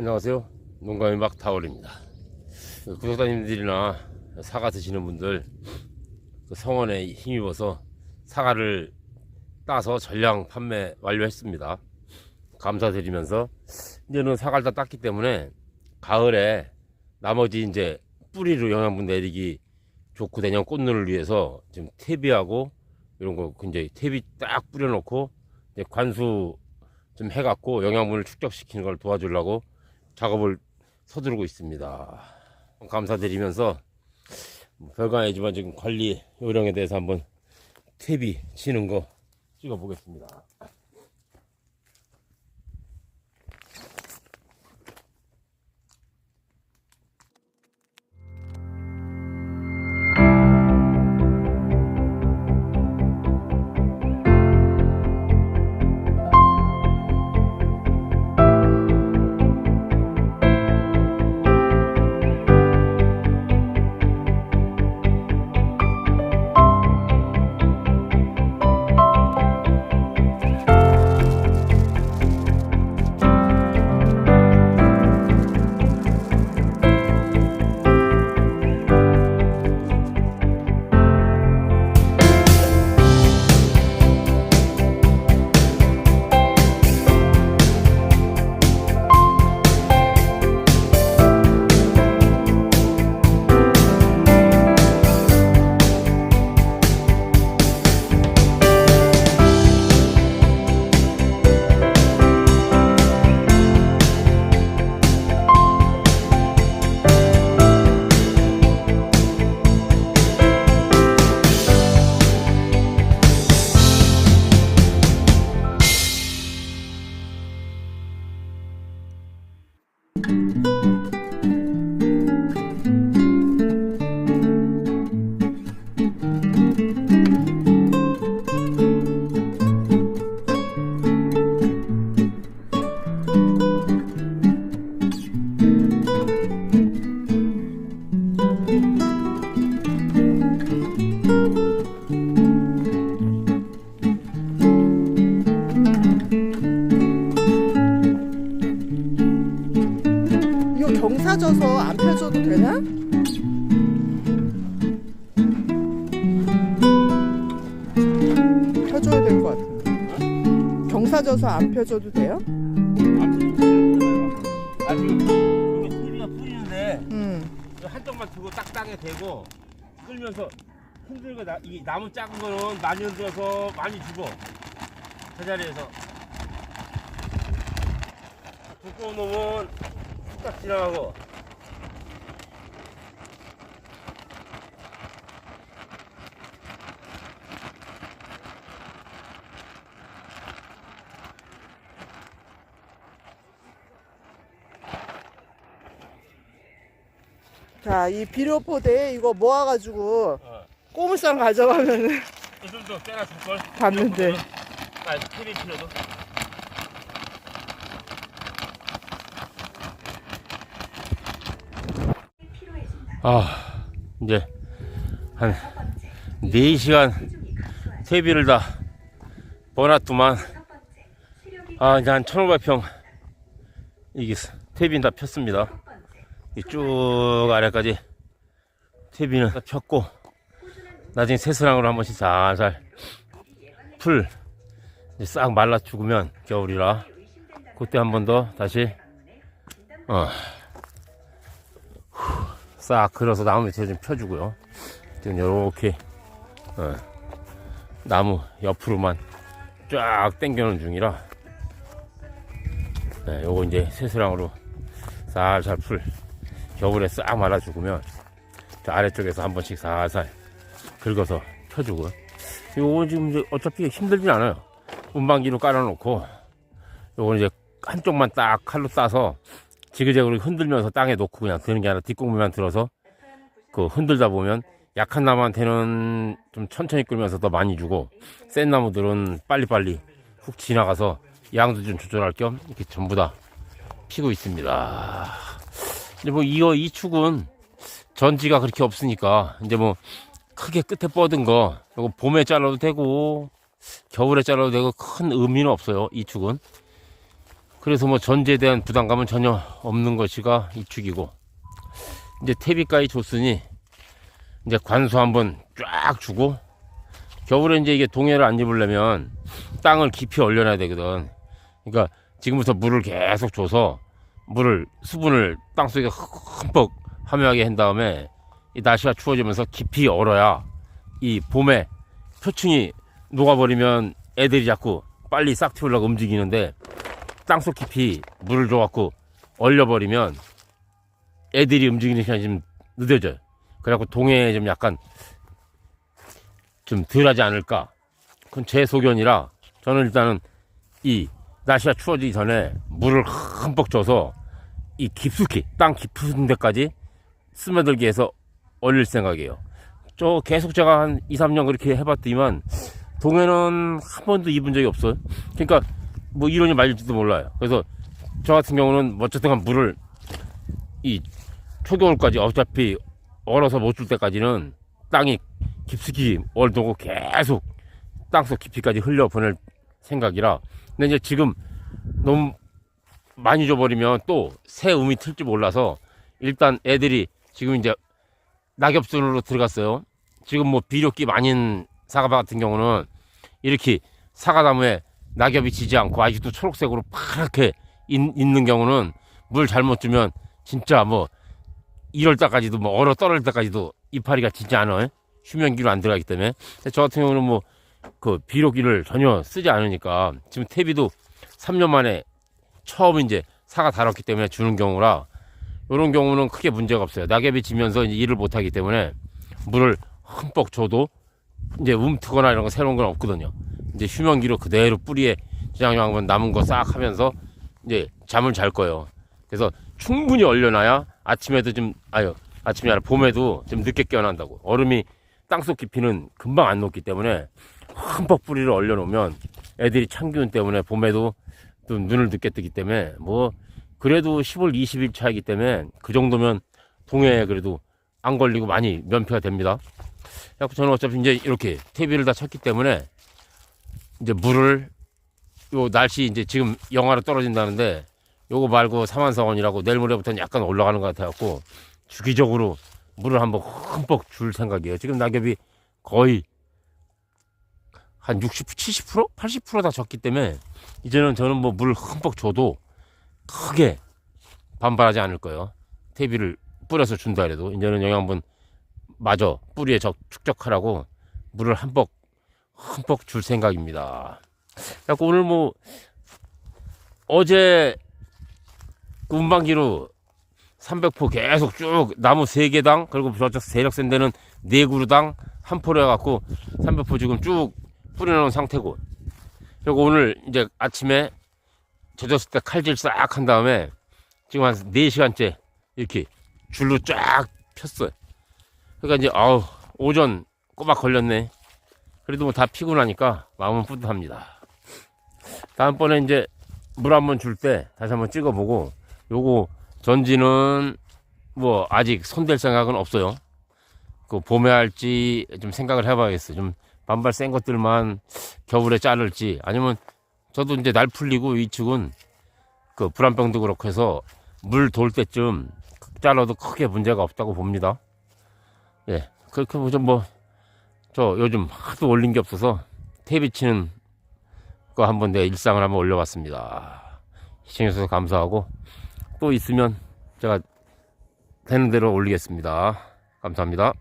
안녕하세요. 농가의 막타월입니다. 그 구독자님들이나 사과 드시는 분들 그 성원에 힘입어서 사과를 따서 전량 판매 완료했습니다. 감사드리면서 이제는 사과를 다 땄기 때문에 가을에 나머지 이제 뿌리로 영양분 내리기 좋고 내년 꽃눈을 위해서 지금 퇴비하고 이런 거 이제 퇴비 딱 뿌려놓고 이제 관수 좀 해갖고 영양분을 축적시키는 걸 도와주려고 작업을 서두르고 있습니다. 감사드리면서 뭐 별거 아니지만 지금 관리 요령에 대해서 한번 퇴비 치는 거 찍어 보겠습니다. 펴줘야 될 것 같은데. 경사져서 안 펴줘도 돼요? 들고 딱 땅에 대고 끌면서 흔들고 나, 이 나무 작은 거는 많이 흔들어서 많이 죽어 제자리에서 두꺼운 놈은 딱 지나가고 자, 이 비료포대에 이거 모아가지고 어. 꼬물상 가져가면 이들도 때나 줄걸 봤는데. 아 퇴비 필요도 아 이제 한 4시간 퇴비를 다 버놨더만 아 이제 한 1500평 이게 퇴비는 다 폈습니다 이 쭉 아래까지 퇴비는 다 폈고 나중에 새수랑으로 한 번씩 살살 풀 싹 말라 죽으면 겨울이라. 그때 한 번 더 다시 어, 싹 걸어서 나무 밑에 좀 펴주고요. 지금 요렇게 어, 나무 옆으로만 쫙 당겨놓은 중이라. 네, 요거 이제 새수랑으로 살살 풀 겨울에 싹 말라 죽으면 저 아래쪽에서 한 번씩 살살 긁어서 펴주고 요거 지금 어차피 힘들진 않아요. 운방기로 깔아놓고 요거는 이제 한쪽만 딱 칼로 따서 지그재그로 흔들면서 땅에 놓고 그냥 드는 게 아니라 뒷공무만 들어서 그 흔들다 보면 약한 나무한테는 좀 천천히 끌면서 더 많이 주고 센 나무들은 빨리빨리 훅 지나가서 양도 좀 조절할 겸 이렇게 전부 다 피고 있습니다. 근데 뭐 이거 이 축은 전지가 그렇게 없으니까 이제 뭐 크게 끝에 뻗은 거 이거 봄에 잘라도 되고 겨울에 잘라도 되고 큰 의미는 없어요 이 축은 그래서 뭐 전제에 대한 부담감은 전혀 없는 것이가 이 축이고 이제 퇴비까지 줬으니 이제 관수 한번 쫙 주고 겨울에 이제 이게 동해를 안 입으려면 땅을 깊이 얼려놔야 되거든. 그러니까 지금부터 물을 계속 줘서 물을 수분을 땅 속에 흠뻑 함유하게 한 다음에 이 날씨가 추워지면서 깊이 얼어야 이 봄에 표층이 녹아버리면 애들이 자꾸 빨리 싹 튀우려고 움직이는데 땅속 깊이 물을 줘갖고 얼려버리면 애들이 움직이는 시간이 좀 늦어져요. 그래갖고 동해에 좀 약간 좀 덜하지 않을까. 그건 제 소견이라 저는 일단은 이 날씨가 추워지기 전에 물을 흠뻑 줘서 이 깊숙이 땅 깊은 데까지 스며들게 해서 얼릴 생각이에요. 저 계속 제가 한 2, 3년 그렇게 해봤더니만 동해는 한 번도 입은 적이 없어요. 그러니까 뭐 이론이 맞을지도 몰라요. 그래서 저 같은 경우는 뭐 어쨌든 간 물을 이 초겨울까지 어차피 얼어서 못 줄 때까지는 땅이 깊숙이 얼두고 계속 땅속 깊이까지 흘려 보낼 생각이라. 근데 이제 지금 너무 많이 줘버리면 또 새 음이 틀지 몰라서 일단 애들이 지금 이제 낙엽순으로 들어갔어요. 지금 뭐 비료기 많은 사과 같은 경우는 이렇게 사과나무에 낙엽이 지지 않고 아직도 초록색으로 파랗게 있, 는 경우는 물 잘못 주면 진짜 뭐 1월 달까지도 뭐 얼어 떨어질 때까지도 이파리가 지지 않아요. 휴면기로 안 들어가기 때문에. 저 같은 경우는 뭐 그 비료기를 전혀 쓰지 않으니까 지금 퇴비도 3년 만에 처음 이제 사과 달았기 때문에 주는 경우라 이런 경우는 크게 문제가 없어요. 낙엽이 지면서 일을 못 하기 때문에 물을 흠뻑 줘도 이제 움트거나 이런 거 새로운 건 없거든요. 이제 휴면기로 그대로 뿌리에 지장양분 남은 거 싹 하면서 이제 잠을 잘 거예요. 그래서 충분히 얼려놔야 아침에도 좀 아유 아침이 아니라 봄에도 좀 늦게 깨어난다고 얼음이 땅속 깊이는 금방 안 녹기 때문에 흠뻑 뿌리를 얼려놓으면 애들이 참기운 때문에 봄에도 좀 눈을 늦게 뜨기 때문에 뭐 그래도 10월 20일 차이기 때문에 그 정도면 동해에 그래도 안 걸리고 많이 면피가 됩니다. 그래서 저는 어차피 이제 이렇게 퇴비를 다 쳤기 때문에 이제 물을 요 날씨 이제 지금 영하로 떨어진다는데 요거 말고 사만사원이라고 내일 모레부터는 약간 올라가는 것 같아갖고 주기적으로 물을 한번 흠뻑 줄 생각이에요. 지금 낙엽이 거의 한 60, 70%? 80%다 졌기 때문에 이제는 저는 뭐 물 흠뻑 줘도 크게 반발하지 않을 거예요. 퇴비를 뿌려서 준다 해도 이제는 영양분 마저 뿌리에 적, 축적하라고 물을 한뻑 흠뻑 줄 생각입니다. 그래갖고 오늘 뭐 어제 그 운반기로 300포 계속 쭉 나무 3개당 그리고 저쪽 세력센 데는 4그루당 한 포로 해갖고 300포 지금 쭉 뿌려놓은 상태고 그리고 오늘 이제 아침에 젖었을 때 칼질 싹 한 다음에 지금 한 4시간째 이렇게 줄로 쫙 폈어요. 그러니까 이제 아우 오전 꼬박 걸렸네. 그래도 뭐 다 피고 나니까 마음은 뿌듯합니다. 다음번에 이제 물 한번 줄 때 다시 한번 찍어보고 요거 전지는 뭐 아직 손댈 생각은 없어요. 그 봄에 할지 좀 생각을 해봐야겠어. 좀 반발 센 것들만 겨울에 자를지 아니면 저도 이제 날 풀리고 이 측은 그 불안병도 그렇고 해서 물 돌 때쯤 잘라도 크게 문제가 없다고 봅니다. 예, 그렇게 보죠 뭐. 저 요즘 하도 올린 게 없어서 테이비 치는 거 한번 내 일상을 한번 올려봤습니다. 시청해주셔서 감사하고 또 있으면 제가 되는 대로 올리겠습니다. 감사합니다.